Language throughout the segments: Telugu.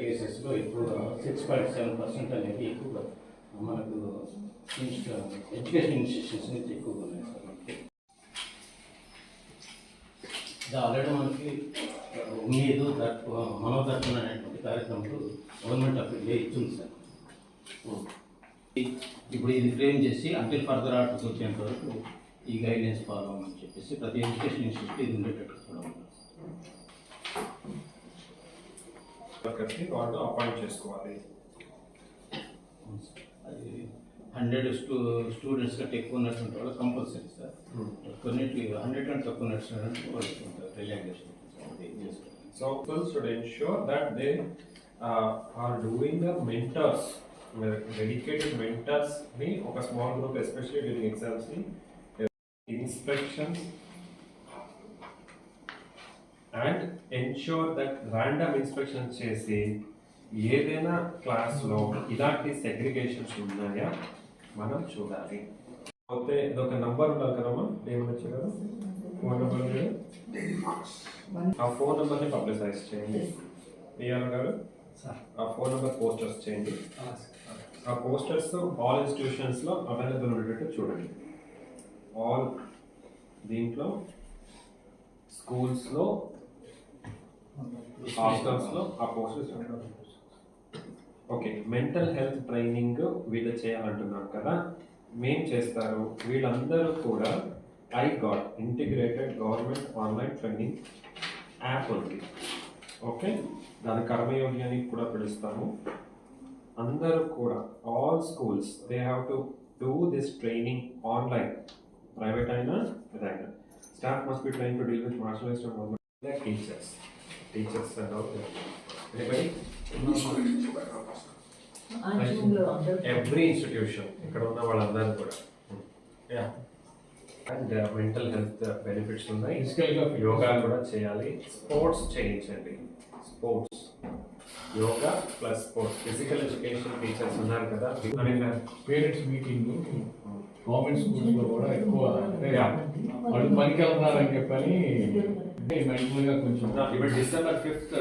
కేసెస్లో ఎక్కువగా సిక్స్ పాయింట్ సెవెన్ పర్సెంట్ అనేది ఎక్కువగా మనకు ఎడ్యుకేషన్ ఇన్స్టిట్యూషన్స్ నుంచి ఎక్కువగా ఉన్నాయి సార్ మనకి. ఇది ఆల్రెడీ మనకి ఉమ్మేదు మన మనోదర్పణ అనేటువంటి కార్యక్రమాలు గవర్నమెంట్ ఆఫ్ ఇచ్చింది సార్. ఇప్పుడు ఇది ఫ్రేమ్ చేసి అంటిల్ ఫర్దర్ ఆర్డర్స్ వచ్చేంత వరకు ఈ గైడ్లైన్స్ ఫాలో అని చెప్పేసి ప్రతి ఎడ్యుకేషన్ ఇన్స్టిట్యూట్ ఇది ఉండేటట్టు చూడమన్నారు వర్కర్కి వాళ్ళు అపాయింట్ చేసుకోవాలి అది హండ్రెడ్ స్టూ స్టూడెంట్స్ కంటే ఎక్కువ ఉన్నటువంటి వాళ్ళు కంపల్సరీ సార్ కొన్నిటి హండ్రెడ్ కంటే తక్కువ ఉన్నటువంటి వాళ్ళు relaxation people should ensure that they uh, are doing the mentors, uh, mentors ni ఒక small group especially during exams ni and ensure that random inspection చేసి ఏదైనా క్లాస్లో ఇలాంటి సెగ్రిగేషన్స్ ఉన్నాయా మనం చూడాలి. అయితే ఇదొక నంబర్ ఉండాలి కదమ్మా ఏమన్నా కదా ఫోన్ నెంబర్ ఆ ఫోన్ నెంబర్ని పబ్లిసైజ్ చేయండి. ఏఆర్ గారు ఆ ఫోన్ నెంబర్ పోస్టర్స్ చేయండి. ఆ పోస్టర్స్ ఆల్ ఇన్స్టిట్యూషన్స్లో అవైలబుల్ ఉండేటట్టు చూడండి. ఆల్ దీంట్లో స్కూల్స్లో హాస్టల్స్లో ఆ posters okay mental health training వీళ్ళు చేయాలంటున్నారు కదా. మేం చేస్తారు. వీళ్ళందరూ కూడా I got integrated government online training app ఉంది. ఓకే దాని కర్మయోగి అని కూడా పిలుస్తాము. అందరూ కూడా all schools they have to do this training online private అయినా ఇదైనా staff must be train to deal with marshal teachers teachers and anybody ఆ జూమ్లో అందరూ ఎవ్రీ ఇన్స్టిట్యూషన్ ఇక్కడ ఉన్న వాళ్ళందరూ కూడా. Yeah and mental health benefits ఉన్నాయి. ఫిజికల్గా యోగా కూడా చేయాలి. స్పోర్ట్స్ చేయించండి. Sports yoga plus sports physical education teachers ఉన్నారు కదా. పేరెంట్స్ మీటింగ్ గవర్నమెంట్ స్కూల్స్లో కూడా ఎక్కువ. వాళ్ళు పనికి వెళ్తున్నారని చెప్పని మెంటల్ గా కొంచెం ఇప్పుడు December fifth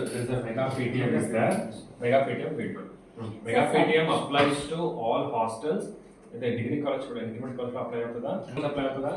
mega PTM is there mega PTM వీళ్ళు mega PTM applies to all hostels అయితే డిగ్రీ కాలేజ్ కూడా ఇంక్రిమెంట్ కాలేజ్ అప్లై అవుతుందా అప్లై అవుతుందా